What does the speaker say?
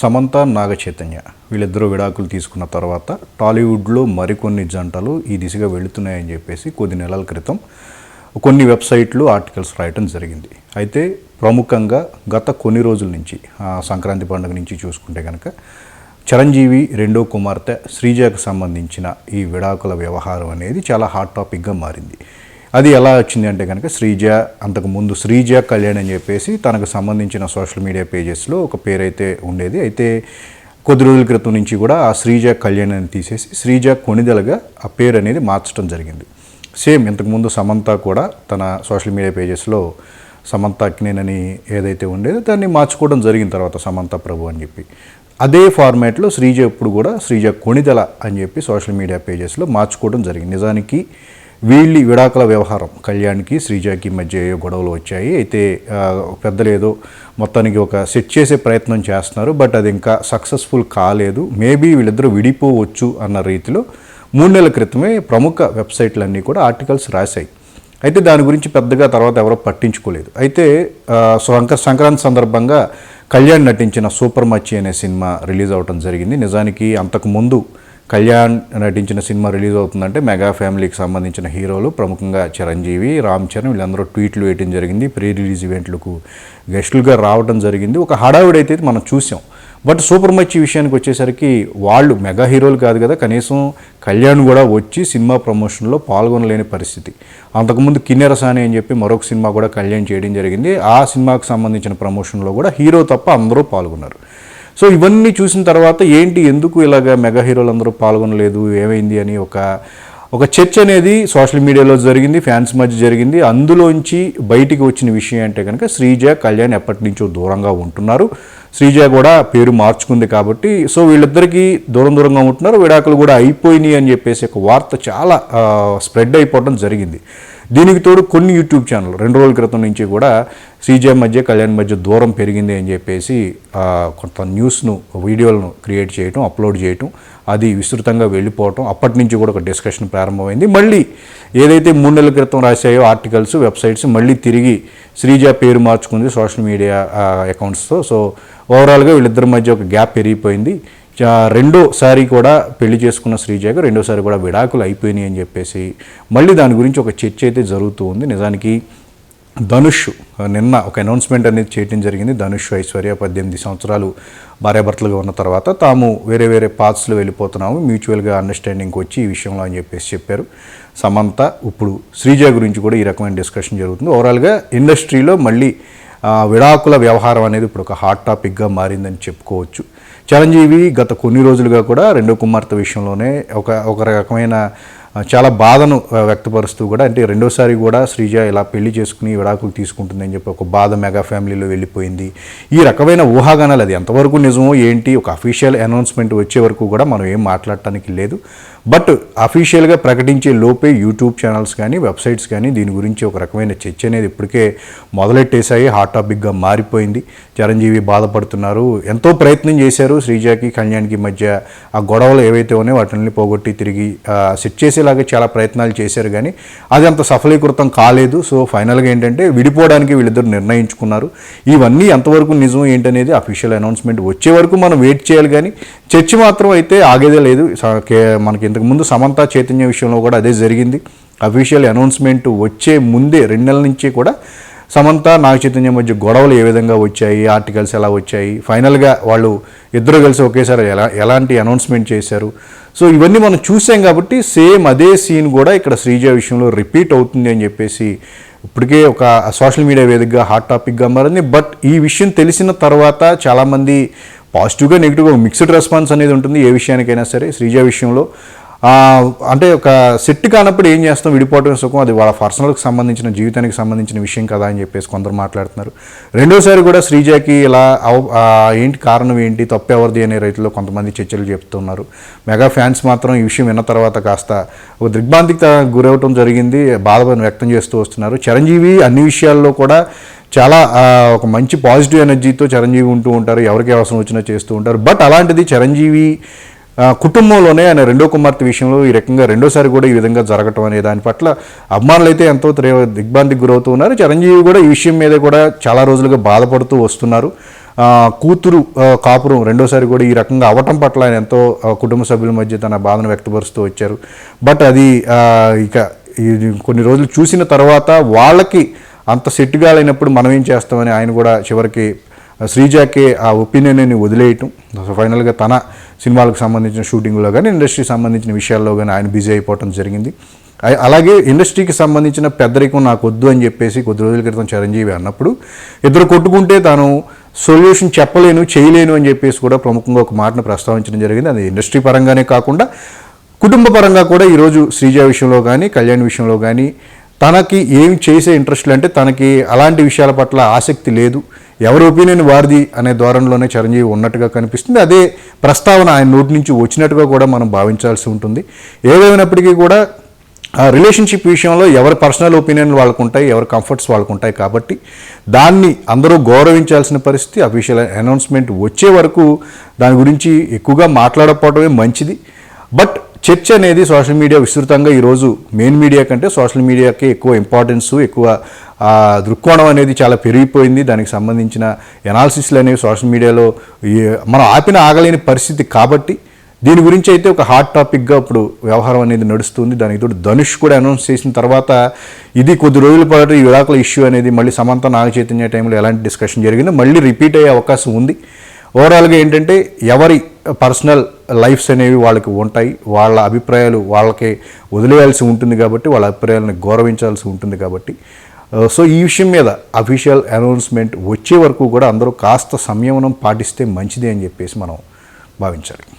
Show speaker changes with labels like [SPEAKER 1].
[SPEAKER 1] సమంత నాగ చైతన్య వీళ్ళిద్దరూ విడాకులు తీసుకున్న తర్వాత టాలీవుడ్లో మరికొన్ని జంటలు ఈ దిశగా వెళుతున్నాయని చెప్పేసి కొద్ది నెలల క్రితం కొన్ని వెబ్సైట్లు ఆర్టికల్స్ రాయటం జరిగింది. అయితే ప్రముఖంగా గత కొన్ని రోజుల నుంచి సంక్రాంతి పండుగ నుంచి చూసుకుంటే కనుక చిరంజీవి రెండో కుమార్తె శ్రీజకు సంబంధించిన ఈ విడాకుల వ్యవహారం అనేది చాలా హాట్ టాపిక్గా మారింది. అది ఎలా వచ్చింది అంటే కనుక శ్రీజ అంతకు ముందు శ్రీజ కళ్యాణ్ అని చెప్పేసి తనకు సంబంధించిన సోషల్ మీడియా పేజెస్లో ఒక పేరైతే ఉండేది. అయితే కొద్ది రోజుల క్రితం నుంచి కూడా ఆ శ్రీజ కళ్యాణ్ అని తీసేసి శ్రీజ కొణిదెలగా ఆ పేరు అనేది మార్చడం జరిగింది. సేమ్ ఇంతకుముందు సమంత కూడా తన సోషల్ మీడియా పేజెస్లో సమంత అక్నేనని ఏదైతే ఉండేదో దాన్ని మార్చుకోవడం జరిగిన తర్వాత సమంత ప్రభు అని చెప్పి. అదే ఫార్మాట్లో శ్రీజ ఇప్పుడు కూడా శ్రీజ కొణిదెల అని చెప్పి సోషల్ మీడియా పేజెస్లో మార్చుకోవడం జరిగింది. నిజానికి వీళ్ళి విడాకుల వ్యవహారం. కళ్యాణ్కి శ్రీజాకి మధ్య ఏవో గొడవలు వచ్చాయి. అయితే పెద్దలేదో మొత్తానికి ఒక సెట్ చేసే ప్రయత్నం చేస్తున్నారు. బట్ అది ఇంకా సక్సెస్ఫుల్ కాలేదు. మేబీ వీళ్ళిద్దరూ విడిపోవచ్చు అన్న రీతిలో మూడు నెలల క్రితమే ప్రముఖ వెబ్సైట్లన్నీ కూడా ఆర్టికల్స్ రాశాయి. అయితే దాని గురించి పెద్దగా తర్వాత ఎవరో పట్టించుకోలేదు. అయితే సంక సంక్రాంతి సందర్భంగా కళ్యాణ్ నటించిన సూపర్ మచ్చి అనే సినిమా రిలీజ్ అవ్వటం జరిగింది. నిజానికి అంతకు ముందు కళ్యాణ్ నటించిన సినిమా రిలీజ్ అవుతుందంటే మెగా ఫ్యామిలీకి సంబంధించిన హీరోలు ప్రముఖంగా చిరంజీవి రామ్ చరణ్ వీళ్ళందరూ ట్వీట్లు వేయడం జరిగింది. ప్రీ రిలీజ్ ఈవెంట్లకు గెస్టులుగా రావడం జరిగింది. ఒక హడావిడైతే మనం చూసాం. బట్ సూపర్ మచ్ విషయానికి వచ్చేసరికి వాళ్ళు మెగా హీరోలు కాదు కదా కనీసం కళ్యాణ్ కూడా వచ్చి సినిమా ప్రమోషన్లో పాల్గొనలేని పరిస్థితి. అంతకుముందు కిన్నెరసాని అని చెప్పి మరొక సినిమా కూడా కళ్యాణ్ చేయడం జరిగింది. ఆ సినిమాకు సంబంధించిన ప్రమోషన్లో కూడా హీరో తప్ప అందరూ పాల్గొన్నారు. సో ఇవన్నీ చూసిన తర్వాత ఏంటి ఎందుకు ఇలాగ మెగా హీరోలు అందరూ పాల్గొనలేదు ఏమైంది అని ఒక ఒక చర్చ అనేది సోషల్ మీడియాలో జరిగింది ఫ్యాన్స్ మధ్య జరిగింది. అందులోంచి బయటికి వచ్చిన విషయం అంటే కనుక శ్రీజ కళ్యాణ్ ఎప్పటి నుంచో దూరంగా ఉంటున్నారు. శ్రీజ కూడా పేరు మార్చుకుంది కాబట్టి సో వీళ్ళిద్దరికీ దూరం దూరంగా ఉంటున్నారు. విడాకులు కూడా అయిపోయినాయి అని చెప్పేసి ఒక వార్త చాలా స్ప్రెడ్ అయిపోవడం జరిగింది. దీనికి తోడు కొన్ని యూట్యూబ్ ఛానల్ రెండు రోజుల క్రితం నుంచి కూడా శ్రీజ మధ్య కళ్యాణ్ మధ్య దూరం పెరిగింది అని చెప్పేసి కొంత న్యూస్ను వీడియోలను క్రియేట్ చేయటం అప్లోడ్ చేయటం అది విస్తృతంగా వెళ్ళిపోవటం అప్పటి నుంచి కూడా ఒక డిస్కషన్ ప్రారంభమైంది. మళ్ళీ ఏదైతే మూడు నెలల క్రితం రాశాయో ఆర్టికల్స్ వెబ్సైట్స్ మళ్ళీ తిరిగి శ్రీజ పేరు మార్చుకుంది సోషల్ మీడియా అకౌంట్స్తో. సో ఓవరాల్గా వీళ్ళిద్దరి మధ్య ఒక గ్యాప్ పెరిగిపోయింది. రెండోసారి కూడా పెళ్ళి చేసుకున్న శ్రీజాకి రెండోసారి కూడా విడాకులు అయిపోయినాయి అని చెప్పేసి మళ్ళీ దాని గురించి ఒక చర్చ అయితే జరుగుతూ ఉంది. నిజానికి ధనుష్ నిన్న ఒక అనౌన్స్మెంట్ అనేది చేయడం జరిగింది. ధనుష్ ఐశ్వర్య పద్దెనిమిది సంవత్సరాలు భార్యాభర్తలుగా ఉన్న తర్వాత తాము వేరే వేరే పార్ట్స్లో వెళ్ళిపోతున్నాము. మ్యూచువల్గా అండర్స్టాండింగ్కి వచ్చి ఈ విషయంలో అని చెప్పేసి చెప్పారు. సమంత ఇప్పుడు శ్రీజ గురించి కూడా ఈ రకమైన డిస్కషన్ జరుగుతుంది. ఓవరాల్గా ఇండస్ట్రీలో మళ్ళీ విడాకుల వ్యవహారం అనేది ఇప్పుడు ఒక హాట్ టాపిక్గా మారిందని చెప్పుకోవచ్చు. చిరంజీవి గత కొన్ని రోజులుగా కూడా రెండో కుమార్తె విషయంలోనే ఒక ఒక రకమైన చాలా బాధను వ్యక్తపరుస్తూ కూడా అంటే రెండోసారి కూడా శ్రీజ ఇలా పెళ్ళి చేసుకుని విడాకులు తీసుకుంటుందని చెప్పి ఒక బాధ మెగా ఫ్యామిలీలో వెళ్ళిపోయింది. ఈ రకమైన ఊహాగానాలు అది ఎంతవరకు నిజమో ఏంటి ఒక అఫీషియల్ అనౌన్స్మెంట్ వచ్చే వరకు కూడా మనం ఏం మాట్లాడటానికి లేదు. బట్ అఫీషియల్గా ప్రకటించే లోపే యూట్యూబ్ ఛానల్స్ కానీ వెబ్సైట్స్ కానీ దీని గురించి ఒక రకమైన చర్చ అనేది ఇప్పటికే మొదలెట్టేశాయి. హాట్ టాపిక్గా మారిపోయింది. చిరంజీవి బాధపడుతున్నారు. ఎంతో ప్రయత్నం చేశారు శ్రీజాకి కళ్యాణ్కి మధ్య. ఆ గొడవలు ఏవైతే ఉన్నాయో వాటిని పోగొట్టి తిరిగి సెట్ చేసేలాగా చాలా ప్రయత్నాలు చేశారు కానీ అది అంత సఫలీకృతం కాలేదు. సో ఫైనల్గా ఏంటంటే విడిపోవడానికి వీళ్ళిద్దరు నిర్ణయించుకున్నారు. ఇవన్నీ ఎంతవరకు నిజం ఏంటనేది అఫీషియల్ అనౌన్స్మెంట్ వచ్చే వరకు మనం వెయిట్ చేయాలి కానీ చర్చ మాత్రం అయితే ఆగేదే లేదు. స- మనకి ఇంతకుముందు సమంత చైతన్య విషయంలో కూడా అదే జరిగింది. అఫీషియల్ అనౌన్స్మెంట్ వచ్చే ముందే రెండు నెలల నుంచి కూడా సమంత నాగ చైతన్య మధ్య గొడవలు ఏ విధంగా వచ్చాయి ఆర్టికల్స్ ఎలా వచ్చాయి? ఫైనల్గా వాళ్ళు ఇద్దరు కలిసి ఒకేసారి ఎలా ఎలాంటి అనౌన్స్మెంట్ చేశారు? సో ఇవన్నీ మనం చూసాం కాబట్టి సేమ్ అదే సీన్ కూడా ఇక్కడ శ్రీజ విషయంలో రిపీట్ అవుతుంది అని చెప్పేసి ఇప్పటికే ఒక సోషల్ మీడియా వేదికగా హాట్ టాపిక్గా మారింది. బట్ ఈ విషయం తెలిసిన తర్వాత చాలామంది పాజిటివ్గా నెగిటివ్గా మిక్స్డ్ రెస్పాన్స్ అనేది ఉంటుంది ఏ విషయానికైనా సరే శ్రీజ విషయంలో. అంటే ఒక సెట్ కానప్పుడు ఏం చేస్తాం? విడిపోవటం సుఖం. అది వాళ్ళ పర్సనల్కి సంబంధించిన జీవితానికి సంబంధించిన విషయం కదా అని చెప్పేసి కొందరు మాట్లాడుతున్నారు. రెండోసారి కూడా శ్రీజాకి ఇలా ఏంటి కారణం ఏంటి? తప్పు ఎవరిది అనే రైతుల్లో కొంతమంది చర్చలు చెప్తున్నారు. మెగా ఫ్యాన్స్ మాత్రం ఈ విషయం విన్న తర్వాత కాస్త ఒక దిగ్భ్రాంతికి గురవటం జరిగింది. బాధపడిన వ్యక్తం చేస్తూ వస్తున్నారు. చిరంజీవి అన్ని విషయాల్లో కూడా చాలా ఒక మంచి పాజిటివ్ ఎనర్జీతో చిరంజీవి ఉంటూ ఉంటారు. ఎవరికి అవసరం వచ్చినా చేస్తూ ఉంటారు. బట్ అలాంటిది చిరంజీవి కుటుంబంలోనే ఆయన రెండో కుమార్తె విషయంలో ఈ రకంగా రెండోసారి కూడా ఈ విధంగా జరగటం అనే దాని పట్ల అభిమానులు అయితే ఎంతో త్రే- దిగ్భ్రాంతికి గురవుతూ ఉన్నారు. చిరంజీవి కూడా ఈ విషయం మీద కూడా చాలా రోజులుగా బాధపడుతూ వస్తున్నారు. కూతురు కాపురం రెండోసారి కూడా ఈ రకంగా అవటం పట్ల ఆయన ఎంతో కుటుంబ సభ్యుల మధ్య తన బాధను వ్యక్తపరుస్తూ వచ్చారు. బట్ అది ఇక కొన్ని రోజులు చూసిన తర్వాత వాళ్ళకి అంత సెట్టుగా లేనప్పుడు మనం ఏం చేస్తామని ఆయన కూడా చివరికి శ్రీజాకే ఆ ఒపీనియన్ని వదిలేయటం. ఫైనల్గా తన సినిమాలకు సంబంధించిన షూటింగ్లో కానీ ఇండస్ట్రీకి సంబంధించిన విషయాల్లో కానీ ఆయన బిజీ అయిపోవటం జరిగింది. అలాగే ఇండస్ట్రీకి సంబంధించిన పెద్దరికం నాకు వద్దు అని చెప్పేసి కొద్ది రోజుల క్రితం చిరంజీవి అన్నప్పుడు ఇద్దరు కొట్టుకుంటే తాను సొల్యూషన్ చెప్పలేను చేయలేను అని చెప్పేసి కూడా ప్రముఖంగా ఒక మాటను ప్రస్తావించడం జరిగింది. అది ఇండస్ట్రీ పరంగానే కాకుండా కుటుంబ పరంగా కూడా ఈరోజు శ్రీజ విషయంలో కానీ కళ్యాణ్ విషయంలో కానీ తనకి ఏం చేసే ఇంట్రెస్ట్లు అంటే తనకి అలాంటి విషయాల పట్ల ఆసక్తి లేదు. ఎవరి ఒపీనియన్ వారిది అనే ధోరణిలోనే చిరంజీవి ఉన్నట్టుగా కనిపిస్తుంది. అదే ప్రస్తావన ఆయన నోటి నుంచి వచ్చినట్టుగా కూడా మనం భావించాల్సి ఉంటుంది. ఏదేమైనప్పటికీ కూడా ఆ రిలేషన్షిప్ విషయంలో ఎవరి పర్సనల్ ఒపీనియన్ వాళ్ళకు ఉంటాయి ఎవరి కంఫర్ట్స్ వాళ్ళకు ఉంటాయి కాబట్టి దాన్ని అందరూ గౌరవించాల్సిన పరిస్థితి అఫీషియల్ అనౌన్స్మెంట్ వచ్చే వరకు దాని గురించి ఎక్కువగా మాట్లాడకపోవడమే మంచిది. బట్ చర్చ అనేది సోషల్ మీడియా విస్తృతంగా ఈరోజు మెయిన్ మీడియా కంటే సోషల్ మీడియాకి ఎక్కువ ఇంపార్టెన్స్ ఎక్కువ దృక్కోణం అనేది చాలా పెరిగిపోయింది. దానికి సంబంధించిన ఎనాలిసిస్లు అనేవి సోషల్ మీడియాలో ఈ- మనం ఆపిన ఆగలేని పరిస్థితి కాబట్టి దీని గురించి అయితే ఒక హాట్ టాపిక్గా ఇప్పుడు వ్యవహారం అనేది నడుస్తుంది. దానికి తోడు ధనుష్ కూడా అనౌన్స్ చేసిన తర్వాత ఇది కొద్ది రోజుల పాటు ఈ విడాకుల ఇష్యూ అనేది మళ్ళీ సమంత నాగ చైతన్య టైంలో ఎలాంటి డిస్కషన్ జరిగిందో మళ్ళీ రిపీట్ అయ్యే అవకాశం ఉంది. ఓవరాల్గా ఏంటంటే ఎవరి పర్సనల్ లైఫ్స్ అనేవి వాళ్ళకి ఉంటాయి. వాళ్ళ అభిప్రాయాలు వాళ్ళకి వదిలేయాల్సి ఉంటుంది కాబట్టి వాళ్ళ అభిప్రాయాలను గౌరవించాల్సి ఉంటుంది కాబట్టి. Uh, సో ఈ విషయం మీద అఫీషియల్ అనౌన్స్మెంట్ వచ్చే వరకు కూడా అందరూ కాస్త సంయమనం పాటిస్తే మంచిది అని చెప్పేసి మనం భావించాలి.